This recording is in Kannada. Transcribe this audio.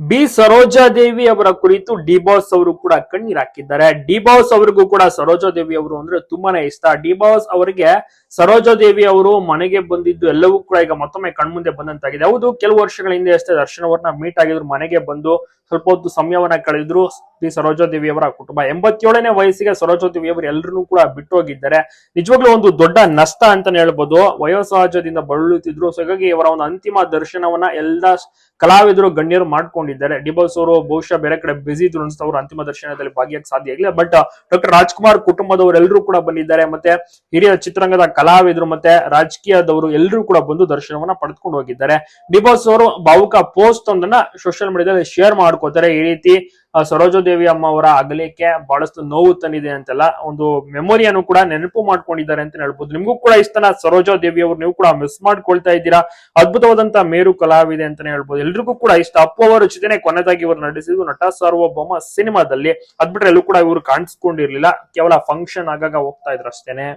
ಬಿ ಸರೋಜಾದೇವಿ ಅವರ ಕುರಿತು ಡಿ ಬಾಸ್ ಅವರು ಕೂಡ ಕಣ್ಣೀರ್ ಹಾಕಿದ್ದಾರೆ. ಡಿ ಬಾಸ್ ಅವರಿಗೂ ಕೂಡ ಸರೋಜಾದೇವಿ ಅವರು ಅಂದ್ರೆ ತುಂಬಾನೇ ಇಷ್ಟ. ಡಿ ಬಾಸ್ ಅವರಿಗೆ ಸರೋಜಾದೇವಿ ಅವರು ಮನೆಗೆ ಬಂದಿದ್ದು ಎಲ್ಲವೂ ಕೂಡ ಈಗ ಮತ್ತೊಮ್ಮೆ ಕಣ್ಮುಂದೆ ಬಂದಂತಾಗಿದೆ. ಹೌದು, ಕೆಲವು ವರ್ಷಗಳ ಹಿಂದೆ ಅಷ್ಟೇ ದರ್ಶನ್ ಮೀಟ್ ಆಗಿದ್ರು, ಮನೆಗೆ ಬಂದು ಸ್ವಲ್ಪ ಹೊತ್ತು ಸಮಯವನ್ನ ಕಳೆದ್ರು. ಸರೋಜಾದೇವಿ ಅವರ ಕುಟುಂಬ. ಎಂಬತ್ತೇಳನೇ ವಯಸ್ಸಿಗೆ ಸರೋಜಾದೇವಿ ಅವರು ಎಲ್ಲರನ್ನೂ ಕೂಡ ಬಿಟ್ಟು ಹೋಗಿದ್ದಾರೆ. ನಿಜವಾಗ್ಲೂ ಒಂದು ದೊಡ್ಡ ನಷ್ಟ ಅಂತಾನೆ ಹೇಳ್ಬೋದು. ವಯೋಸಹಜದಿಂದ ಬಳಲುತ್ತಿದ್ರು. ಸೊ ಹಾಗಾಗಿ ಇವರ ಒಂದು ಅಂತಿಮ ದರ್ಶನವನ್ನ ಎಲ್ಲ ಕಲಾವಿದರು, ಗಣ್ಯರು ಮಾಡ್ಕೊಂಡಿದ್ದಾರೆ. ಡಿಬೋಸ್ ಅವರು ಬಹುಶಃ ಬೇರೆ ಕಡೆ ಬಿಸಿ ಇದ್ರು ಅವರು ಅಂತಿಮ ದರ್ಶನದಲ್ಲಿ ಭಾಗಿಯಾಗಿ ಸಾಧ್ಯ ಆಗಲಿಲ್ಲ. ಬಟ್ ಡಾಕ್ಟರ್ ರಾಜ್ಕುಮಾರ್ ಕುಟುಂಬದವರೆಲ್ಲರೂ ಕೂಡ ಬಂದಿದ್ದಾರೆ. ಮತ್ತೆ ಹಿರಿಯ ಚಿತ್ರರಂಗದ ಕಲಾವಿದರು ಮತ್ತೆ ರಾಜಕೀಯದವರು ಎಲ್ಲರೂ ಕೂಡ ಬಂದು ದರ್ಶನವನ್ನ ಪಡೆದುಕೊಂಡು ಹೋಗಿದ್ದಾರೆ. ಡಿಬೋಸ್ ಅವರು ಭಾವುಕ ಪೋಸ್ಟ್ ಒಂದನ್ನ ಸೋಷಿಯಲ್ ಮೀಡಿಯಾದಲ್ಲಿ ಶೇರ್ ಮಾಡ್ಕೋತಾರೆ. ಈ ರೀತಿ ಸರೋಜಾದೇವಿ ಅಮ್ಮ ಅವರ ಅಗಲಿಕೆ ಬಹಳಷ್ಟು ನೋವು ತಂದಿದೆ ಅಂತೆಲ್ಲ ಒಂದು ಮೆಮೊರಿಯನ್ನು ಕೂಡ ನೆನಪು ಮಾಡ್ಕೊಂಡಿದ್ದಾರೆ ಅಂತ ಹೇಳ್ಬೋದು. ನಿಮ್ಗೂ ಕೂಡ ಇಷ್ಟನ ಸರೋಜಾದೇವಿ ಅವರು ನೀವು ಕೂಡ ಮಿಸ್ ಮಾಡ್ಕೊಳ್ತಾ ಇದ್ದೀರಾ? ಅದ್ಭುತವಾದಂತ ಮೇರು ಕಲಾವಿದೆ ಅಂತಾನೆ ಹೇಳ್ಬೋದು. ಎಲ್ರಿಗೂ ಕೂಡ ಇಷ್ಟ. ಅಪ್ಪು ಅವರ ಜೊತೆನೆ ಕೊನೆದಾಗಿ ಇವರು ನಟಿಸಿದ್ದು ನಟ ಸಾರ್ವಭೌಮ ಸಿನಿಮಾದಲ್ಲಿ. ಅದ್ಬಿಟ್ರೆ ಎಲ್ಲೂ ಕೂಡ ಇವರು ಕಾಣಿಸ್ಕೊಂಡಿರ್ಲಿಲ್ಲ. ಕೇವಲ ಫಂಕ್ಷನ್ ಆಗಾಗ ಹೋಗ್ತಾ ಇದ್ರು ಅಷ್ಟೇನೆ.